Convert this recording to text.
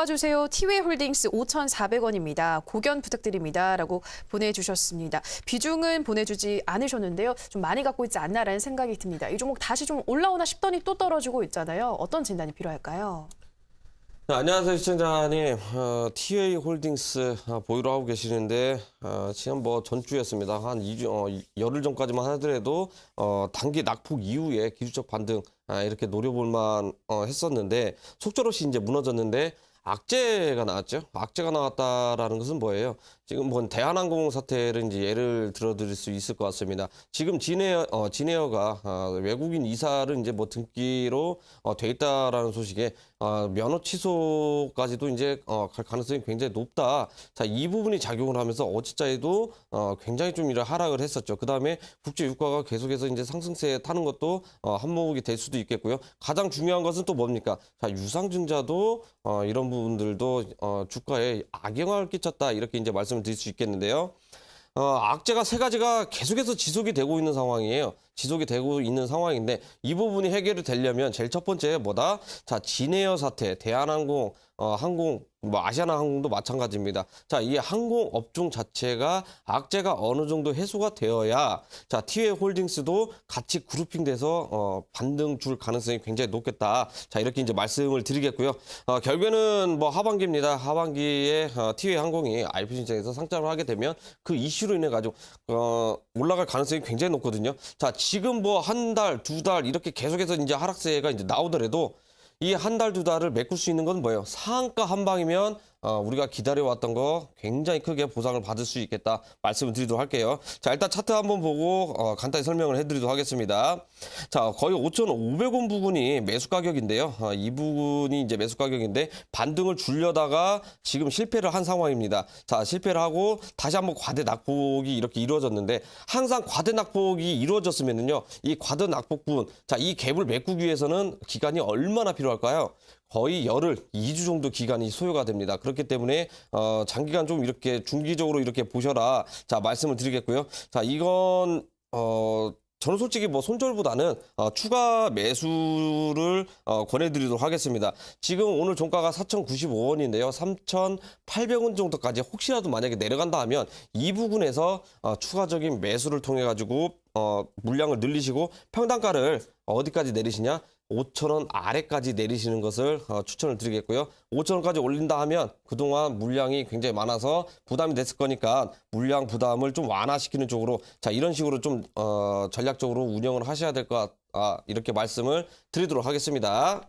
도와주세요. 티웨이 홀딩스 5,400원입니다. 고견 부탁드립니다. 라고 보내주셨습니다. 비중은 보내주지 않으셨는데요. 좀 많이 갖고 있지 않나라는 생각이 듭니다. 이 종목 다시 좀 올라오나 싶더니 또 떨어지고 있잖아요. 어떤 진단이 필요할까요? 네, 안녕하세요 시청자님 어, TA 홀딩스 어, 보유를 하고 계시는데 어, 지난 뭐 전주였습니다 한 2주 어, 이- 열흘 전까지만 하더라도 어, 단기 낙폭 이후에 기술적 반등 아, 이렇게 노려볼만 어, 했었는데 속절없이 이제 무너졌는데 악재가 나왔죠. 악재가 나왔다라는 것은 뭐예요 지금 뭐 대한항공 사태를 이제 예를 들어드릴 수 있을 것 같습니다 지금 진에어 어, 진에어가 어, 외국인 이사를 이제 뭐 등기로 어, 돼 있다라는 소식에 어, 면허 취소까지도 이제 어, 갈 가능성이 굉장히 높다. 자, 이 부분이 작용을 하면서 어치자에도 어, 굉장히 좀 이런 하락을 했었죠. 그 다음에 국제 유가가 계속해서 이제 상승세에 타는 것도 어, 한몫이 될 수도 있겠고요. 가장 중요한 것은 또 뭡니까? 자, 유상증자도 어, 이런 부분들도 어, 주가에 악영향을 끼쳤다. 이렇게 이제 말씀 을 드릴 수 있겠는데요. 어, 악재가 세 가지가 계속해서 지속이 되고 있는 상황이에요. 지속이 되고 있는 상황인데 이 부분이 해결이 되려면 제일 첫 번째 뭐다? 자, 진에어 사태, 대한항공, 어, 항공, 뭐 아시아나 항공도 마찬가지입니다. 자, 이 항공 업종 자체가 악재가 어느 정도 해소가 되어야 자, 티웨이 홀딩스도 같이 그룹핑돼서 어, 반등 줄 가능성이 굉장히 높겠다. 자, 이렇게 이제 말씀을 드리겠고요. 어, 결국에는 뭐 하반기입니다. 하반기에 어, 티웨이 항공이 IPO 신청에서 상장을 하게 되면 그 이슈로 인해 가지고 어, 올라갈 가능성이 굉장히 높거든요. 자, 지금 뭐 한 달, 두 달 이렇게 계속해서 이제 하락세가 이제 나오더라도 이 한 달, 두 달을 메꿀 수 있는 건 뭐예요? 상한가 한 방이면 어, 우리가 기다려왔던 거 굉장히 크게 보상을 받을 수 있겠다 말씀을 드리도록 할게요. 자, 일단 차트 한번 보고 어, 간단히 설명을 해드리도록 하겠습니다. 자, 거의 5,500원 부분이 매수 가격인데요. 어, 이 부분이 이제 매수 가격인데 반등을 줄려다가 지금 실패를 한 상황입니다. 자, 실패를 하고 다시 한번 과대 낙폭이 이렇게 이루어졌는데 항상 과대 낙폭이 이루어졌으면은요, 이 과대 낙폭분, 자, 이 갭을 메꾸기 위해서는 기간이 얼마나 필요할까요? 거의 열흘, 2주 정도 기간이 소요가 됩니다. 그렇기 때문에 어, 장기간 좀 이렇게 중기적으로 이렇게 보셔라. 자, 말씀을 드리겠고요. 자, 이건 어 저는 솔직히 뭐 손절보다는 어, 추가 매수를 어, 권해드리도록 하겠습니다. 지금 오늘 종가가 4,095원인데요. 3,800원 정도까지 혹시라도 만약에 내려간다 하면 이 부분에서 어, 추가적인 매수를 통해 가지고 어, 물량을 늘리시고 평단가를 어디까지 내리시냐? 5,000원 아래까지 내리시는 것을 어, 추천을 드리겠고요. 5,000원까지 올린다 하면 그동안 물량이 굉장히 많아서 부담이 됐을 거니까 물량 부담을 좀 완화시키는 쪽으로 자 이런 식으로 좀 어, 전략적으로 운영을 하셔야 될 것 같, 아, 이렇게 말씀을 드리도록 하겠습니다.